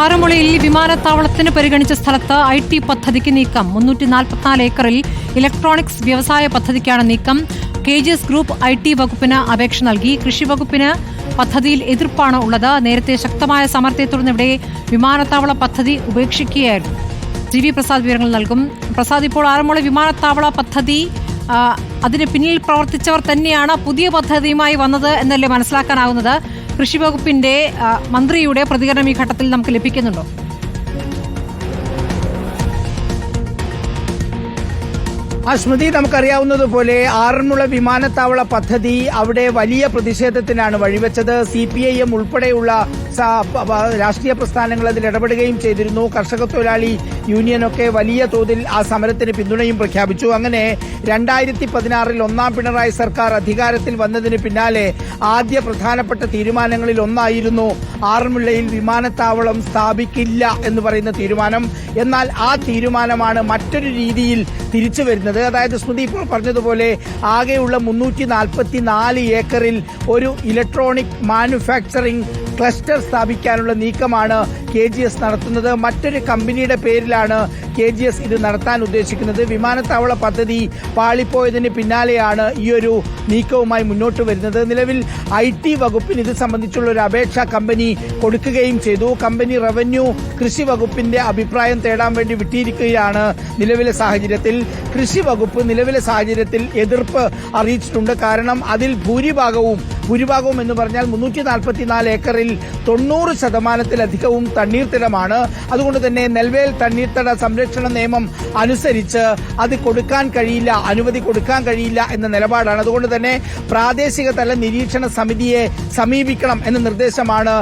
ആറന്മുളയിൽ വിമാനത്താവളത്തിന് പരിഗണിച്ച സ്ഥലത്ത് ഐ ടി പദ്ധതിക്ക് നീക്കം. മുന്നൂറ്റി നാൽപ്പത്തിനാല് ഏക്കറിൽ ഇലക്ട്രോണിക്സ് വ്യവസായ പദ്ധതിക്കാണ് നീക്കം. K G S group I T വകുപ്പിന് അപേക്ഷ നൽകി. കൃഷി വകുപ്പിന് പദ്ധതിയിൽ എതിർപ്പാണ് ഉള്ളത്. നേരത്തെ ശക്തമായ സമരത്തെ തുടർന്ന് ഇവിടെ വിമാനത്താവള പദ്ധതി ഉപേക്ഷിക്കുകയായിരുന്നു. ജി വി പ്രസാദ് വിവരങ്ങൾ നൽകും. പ്രസാദ് ഇപ്പോൾ ആറന്മുള വിമാനത്താവള പദ്ധതി അതിന് പിന്നിൽ പ്രവർത്തിച്ചവർ തന്നെയാണ് പുതിയ പദ്ധതിയുമായി വന്നത് എന്നല്ലേ മനസ്സിലാക്കാനാവുന്നത്? കൃഷി വകുപ്പിന്റെ മന്ത്രിയുടെ പ്രതികരണം ഈ ഘട്ടത്തിൽ നമുക്ക് ലഭിക്കുന്നുണ്ടോ? ആ സ്മൃതി നമുക്കറിയാവുന്നതുപോലെ ആറന്മുള വിമാനത്താവള പദ്ധതി അവിടെ വലിയ പ്രതിഷേധത്തിനാണ് വഴിവെച്ചത്. സി പി ഐ എം ഉൾപ്പെടെയുള്ള രാഷ്ട്രീയ പ്രസ്ഥാനങ്ങൾ അതിൽ ഇടപെടുകയും ചെയ്തിരുന്നു. കർഷക തൊഴിലാളി യൂണിയനൊക്കെ വലിയ തോതിൽ ആ സമരത്തിന് പിന്തുണയും പ്രഖ്യാപിച്ചു. അങ്ങനെ രണ്ടായിരത്തി പതിനാറിൽ ഒന്നാം പിണറായി സർക്കാർ അധികാരത്തിൽ വന്നതിന് പിന്നാലെ ആദ്യ പ്രധാനപ്പെട്ട തീരുമാനങ്ങളിൽ ഒന്നായിരുന്നു ആറന്മുളയിൽ വിമാനത്താവളം സ്ഥാപിക്കില്ല എന്ന് പറയുന്ന തീരുമാനം. എന്നാൽ ആ തീരുമാനമാണ് മറ്റൊരു രീതിയിൽ തിരിച്ചു വരുന്നത്. അതായത് സ്മൃതി ഇപ്പോൾ പറഞ്ഞതുപോലെ ആകെയുള്ള മുന്നൂറ്റി നാൽപ്പത്തി നാല് ഏക്കറിൽ ഒരു ഇലക്ട്രോണിക് മാനുഫാക്ചറിംഗ് ക്ലസ്റ്റർ സ്ഥാപിക്കാനുള്ള നീക്കമാണ് കെ ജി എസ് നടത്തുന്നത്. മറ്റൊരു കമ്പനിയുടെ പേരിലാണ് കെ ജി എസ് ഇത് നടത്താൻ ഉദ്ദേശിക്കുന്നത്. വിമാനത്താവള പദ്ധതി പാളിപ്പോയതിന് പിന്നാലെയാണ് ഈ ഒരു നീക്കവുമായി മുന്നോട്ട് വരുന്നത്. നിലവിൽ ഐ ടി വകുപ്പിന് ഇത് സംബന്ധിച്ചുള്ള ഒരു അപേക്ഷ കമ്പനി കൊടുക്കുകയും ചെയ്തു. കമ്പനി റവന്യൂ കൃഷി വകുപ്പിന്റെ അഭിപ്രായം തേടാൻ വേണ്ടി വിട്ടിരിക്കുകയാണ് നിലവിലെ സാഹചര്യത്തിൽ. കൃഷി വകുപ്പ് നിലവിലെ സാഹചര്യത്തിൽ എതിർപ്പ് അറിയിച്ചിട്ടുണ്ട്. കാരണം അതിൽ ഭൂരിഭാഗവും ഭൂരിഭാഗവും എന്ന് പറഞ്ഞാൽ മുന്നൂറ്റി നാൽപ്പത്തിനാല് ഏക്കറിൽ തൊണ്ണൂറ് ശതമാനത്തിലധികവും തണ്ണീർത്തടമാണ് അതുകൊണ്ട് തന്നെ നെൽവേൽ തണ്ണീർത്തട സംരക്ഷണ നിയമം അനുസരിച്ച് അത് കൊടുക്കാൻ കഴിയില്ല അനുമതി കൊടുക്കാൻ കഴിയില്ല എന്ന നിലപാടാണ്. അതുകൊണ്ട് തന്നെ പ്രാദേശിക തല നിരീക്ഷണ സമിതിയെ സമീപിക്കണം എന്ന നിർദ്ദേശമാണ്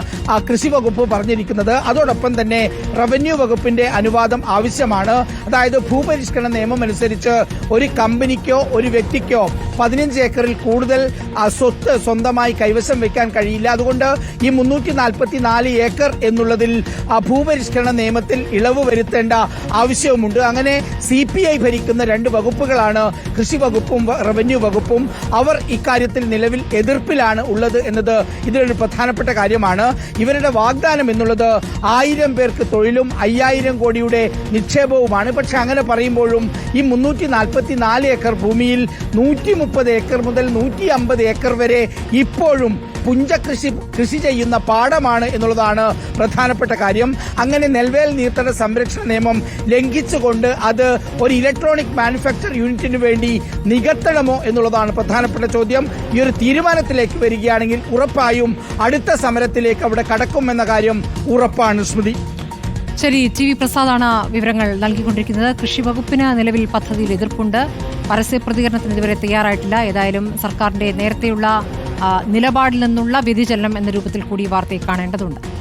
കൃഷി വകുപ്പ് പറഞ്ഞിരിക്കുന്നത്. അതോടൊപ്പം തന്നെ റവന്യൂ വകുപ്പിന്റെ അനുവാദം ആവശ്യമാണ്. അതായത് ഭൂപരിഷ്കരണ നിയമം അനുസരിച്ച് ഒരു കമ്പനിക്കോ ഒരു വ്യക്തിക്കോ പതിനഞ്ച് ഏക്കറിൽ കൂടുതൽ സ്വത്ത് സ്വത്ത് സ്വന്തമായി കൈവശം വെക്കാൻ കഴിയില്ല. അതുകൊണ്ട് ഈ മുന്നൂറ്റി നാൽപ്പത്തി നാല് ഏക്കർ എന്നുള്ളതിൽ ഭൂപരിഷ്കരണ നിയമത്തിൽ ഇളവ് വരുത്തേണ്ട ആവശ്യവുമുണ്ട്. അങ്ങനെ സി പി ഐ ഭരിക്കുന്ന രണ്ട് വകുപ്പുകളാണ് കൃഷി വകുപ്പും റവന്യൂ വകുപ്പും. അവർ ഇക്കാര്യത്തിൽ നിലവിൽ എതിർപ്പിലാണ് ഉള്ളത് എന്നത് ഇതിലൊരു പ്രധാനപ്പെട്ട കാര്യമാണ്. ഇവരുടെ വാഗ്ദാനം എന്നുള്ളത് ആയിരം പേർക്ക് തൊഴിലും അയ്യായിരം കോടിയുടെ നിക്ഷേപവുമാണ്. പക്ഷെ അങ്ങനെ പറയുമ്പോഴും ഈ മുന്നൂറ്റി നാൽപ്പത്തി നാല് ഏക്കർ ഭൂമിയിൽ നൂറ്റി മുപ്പത് ഏക്കർ മുതൽ നൂറ്റി അമ്പത് ഏക്കർ വരെ ഇപ്പോഴും പുഞ്ചകൃഷി കൃഷി ചെയ്യുന്ന പാടമാണ് എന്നുള്ളതാണ് പ്രധാനപ്പെട്ട കാര്യം. അങ്ങനെ നെൽവേൽ നീർത്തട സംരക്ഷണ നിയമം ലംഘിച്ചുകൊണ്ട് അത് ഒരു ഇലക്ട്രോണിക് മാനുഫാക്ചർ യൂണിറ്റിന് വേണ്ടി നികത്തണമോ എന്നുള്ളതാണ് പ്രധാനപ്പെട്ട ചോദ്യം. ഈ ഒരു തീരുമാനത്തിലേക്ക് വരികയാണെങ്കിൽ ഉറപ്പായും അടുത്ത സമരത്തിലേക്ക് അവിടെ കടക്കുമെന്ന കാര്യം ഉറപ്പാണ് സ്മൃതി ശരി ടി വി പ്രസാദാണ് വിവരങ്ങൾ നൽകിക്കൊണ്ടിരിക്കുന്നത്. കൃഷി വകുപ്പിന് നിലവിൽ പദ്ധതിയിൽ എതിർപ്പുണ്ട്. പരസ്യ പ്രതികരണത്തിന് ഇതുവരെ തയ്യാറായിട്ടില്ല. ഏതായാലും സർക്കാരിന്റെ നേരത്തെയുള്ള നിലപാടിൽ നിന്നുള്ള വ്യതിചലനം എന്ന രൂപത്തിൽ കൂടി വാർത്തയെ കാണേണ്ടതുണ്ട്.